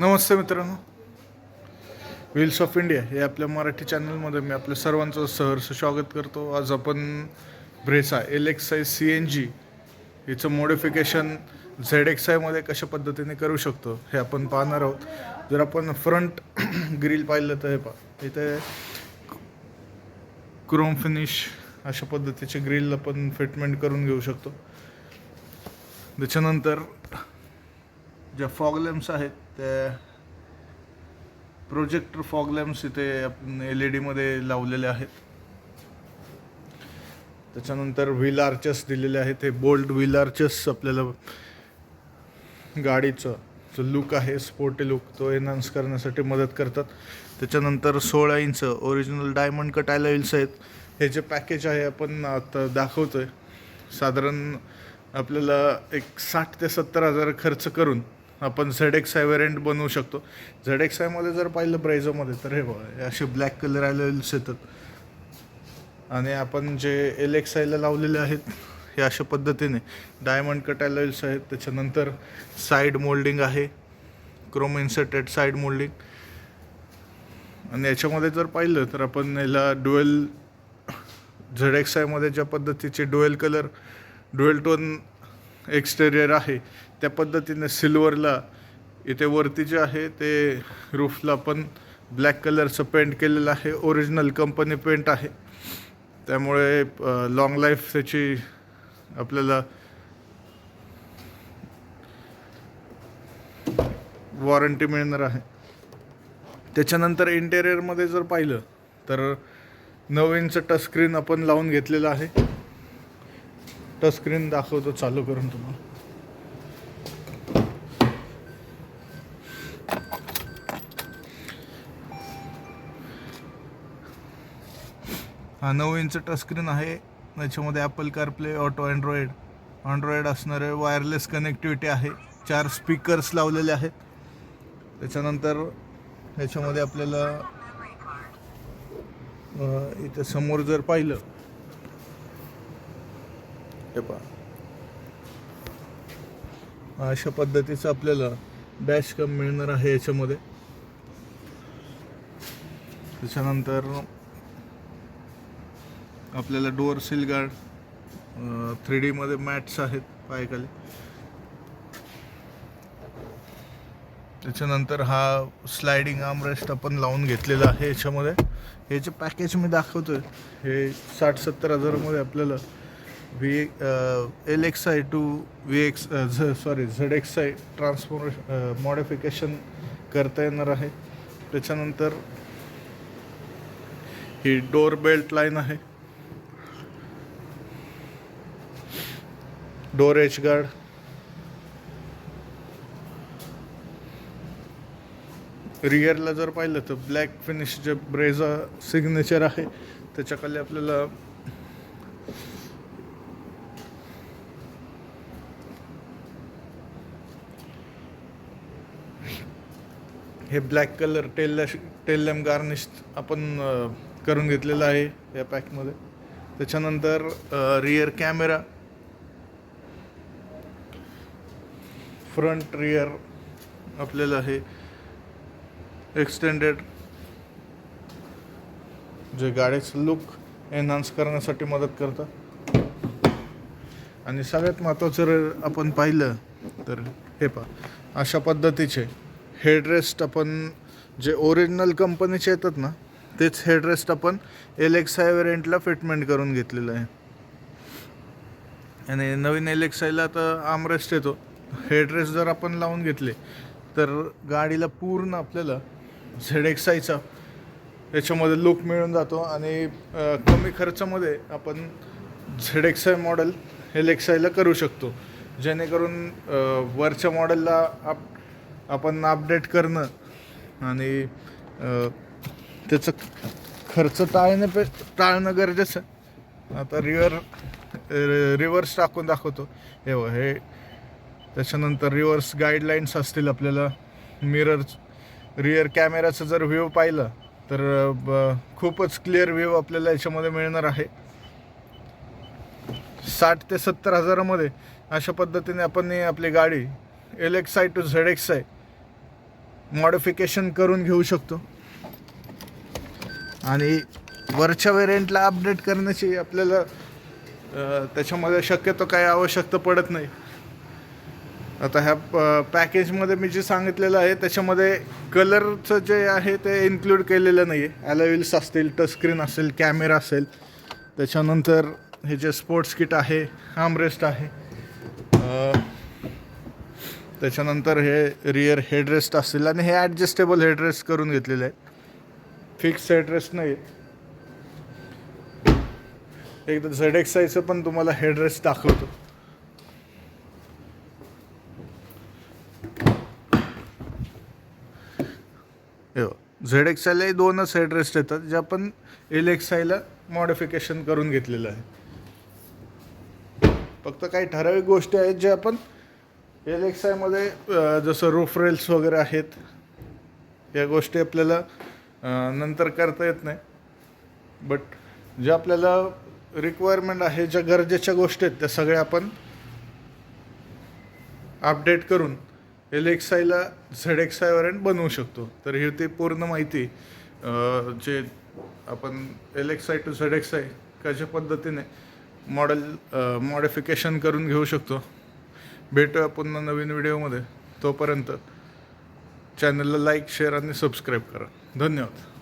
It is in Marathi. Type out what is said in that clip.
नमस्ते मित्रांनो. व्हील्स ऑफ इंडिया हे आपल्या मराठी चॅनलमध्ये मी आपल्या सर्वांचं सहर्ष स्वागत करतो. आज आपण Brezza L X I C N G हिचं मॉडिफिकेशन झेड एक्स आयमध्ये कशा पद्धतीने करू शकतो हे आपण पाहणार आहोत. जर आपण फ्रंट ग्रिल पाहिलं तर हे पहा. इथे क्रोम फिनिश अशा पद्धतीचे ग्रिल आपण फिटमेंट करून घेऊ शकतो. त्याच्यानंतर ज्या फॉग लॅम्प्स आहेत त्या प्रोजेक्टर फॉग लॅम्प्स इथे आपण एल ई डीमध्ये लावलेले आहेत. त्याच्यानंतर व्हील आर्चेस दिलेले आहेत. हे बोल्ड व्हील आर्चेस आपल्याला गाडीचं जो लुक आहे स्पोर्टी लुक तो एनहान्स करण्यासाठी मदत करतात. त्याच्यानंतर सोळा inch original diamond cut wheels आहेत. हे जे पॅकेज आहे आपण आता दाखवतो आहे साधारण आपल्याला एक साठ ते सत्तर हजार खर्च करून आपण झेड एक्स आय वेरियंट बनवू शकतो. झेड एक्स आयमध्ये जर पाहिलं ब्रेझोमध्ये तर हे बघा असे ब्लॅक कलर आलेल्स येतात. आणि आपण जे एल एक्स आयला लावलेले आहेत हे अशा पद्धतीने डायमंड कट आलेल्स आहेत. त्याच्यानंतर साईड मोल्डिंग आहे. क्रोम इन्सर्टेड साईड मोल्डिंग आणि याच्यामध्ये जर पाहिलं तर आपण याला डुएल झेड एक्स आयमध्ये ज्या पद्धतीचे dual colour dual tone exterior आहे. त्या पद्धतीने सिल्वरला इथे वरती जे आहे ते रूफला पण ब्लॅक कलरचं पेंट केलेलं आहे. ओरिजिनल कंपनी पेंट आहे. त्यामुळे लॉंग लाईफ त्याची आपल्याला वॉरंटी मिळणार आहे. त्याच्यानंतर इंटेरियरमध्ये जर पाहिलं तर नवीनचं टचस्क्रीन आपण लावून घेतलेलं आहे. टचस्क्रीन दाखवतो चालू करून तुम्हाला. हा नऊ इंच टचस्क्रीन आहे. याच्यामध्ये Apple CarPlay auto android android असणारे वायरलेस कनेक्टिव्हिटी आहे. चार स्पीकर्स लावलेले आहेत. त्याच्यानंतर ह्याच्यामध्ये आपल्याला इथे समोर जर पाहिलं हे पहा. अशा पद्धतीचं आपल्याला डॅश कम मिळणार आहे याच्यामध्ये. त्याच्यानंतर आपल्याला डोअर सील गार्ड थ्री डीमध्ये मॅट्स आहेत पायखाली. त्याच्यानंतर हा स्लायडिंग आर्मरेस्ट आपण लावून घेतलेला आहे याच्यामध्ये. हे जे पॅकेज मी दाखवतोय हे साठ सत्तर हजारामध्ये आपल्याला V L X I to V X Z sorry Z X I transformation modification करता येणार आहे. त्याच्यानंतर ही डोर बेल्ट लाईन आहे. डोर एच गार्ड रिअरला जर पाहिलं तर ब्लॅक फिनिश जे ब्रेझा सिग्नेचर आहे त्याच्याखाली आपल्याला हे black colour tail taillamp garnish आपण करून घेतलेलं आहे या पॅकमध्ये त्याच्यानंतर रिअर कॅमेरा फ्रंट रिअर आपल्याला हे एक्सटेंडेड जे गाडीचं लुक एनहान्स करण्यासाठी मदत करतं आणि सगळ्यात महत्त्वाचं जर आपण पाहिलं तर हे पहा अशा पद्धतीचे हेडरेस्ट आपण जे ओरिजिनल कंपनीचे येतात ना तेच हेडरेस्ट आपण एल वेरियंटला फिटमेंट करून घेतलेलं आहे. आणि नवीन एलेक्सायला तर आमरेस्ट येतो. हेडरेस्ट जर आपण लावून घेतले तर गाडीला पूर्ण आपल्याला झेड एक्सायचा याच्यामध्ये लुक मिळून जातो आणि कमी खर्चामध्ये आपण झेड एक्स आय मॉडेल एलेक्सायला आयला करू शकतो. जेणेकरून वरच्या मॉडेलला आप आपण अपडेट करणं आणि त्याचं खर्च टाळणं पे टाळणं गरजेचं. आता रिवर रिव्हर्स टाकून दाखवतो. हे हे त्याच्यानंतर रिव्हर्स गाईडलाईन्स असतील आपल्याला. मिरर रिअर कॅमेराचं जर व्ह्यू पाहिलं तर ब- खूपच क्लिअर व्ह्यू आपल्याला याच्यामध्ये मिळणार आहे. साठ ते सत्तर हजारामध्ये अशा पद्धतीने आपण आपली गाडी L X I to Z X I modification करून घेऊ शकतो. आणि वरच्या वेरियंटला अपडेट करण्याची आपल्याला त्याच्यामध्ये शक्यतो काही आवश्यकता पडत नाही. आता ह्या प- पॅकेजमध्ये मी जे सांगितलेलं आहे त्याच्यामध्ये कलरचं जे आहे ते इन्क्लूड केलेलं नाही आहे ॲलोविल्स असतील टचस्क्रीन असेल कॅमेरा असेल. त्याच्यानंतर हे जे स्पोर्ट्स किट आहे आमरेस्ट आहे. त्याच्यानंतर हे रिअर हेडरेस्ट असतील आणि हे ॲडजस्टेबल हेडरेस्ट करून घेतलेले आहेत. फिक्स हेडरेस्ट नाही एकदा झेड एक्स आयचं पण तुम्हाला हेडरेस्ट दाखवतो. झेड एक्स आयला दोनच हेडरेस्ट येतात जे आपण एल एक्स आयला मॉडिफिकेशन करून घेतलेलं आहे फक्त काही ठराविक गोष्टी आहेत ज्या आपण एल एक्स आयमध्ये जसं रूफ रेल्स वगैरे आहेत या गोष्टी आपल्याला नंतर करता येत नाही. बट ज्या आपल्याला रिक्वायरमेंट आहे ज्या गरजेच्या गोष्टी आहेत त्या सगळ्या आपण अपडेट करून एल एक्स आयला झेड एक्स आय वॅरंट बनवू शकतो. तर ही होती पूर्ण माहिती जे आपण L X I to Z X I कशा पद्धतीने मॉडेल मॉडिफिकेशन करून घेऊ शकतो. भेटूया पुन्हा नवीन व्हिडिओमध्ये. तोपर्यंत चॅनलला लाईक शेअर आणि सबस्क्राईब करा. धन्यवाद.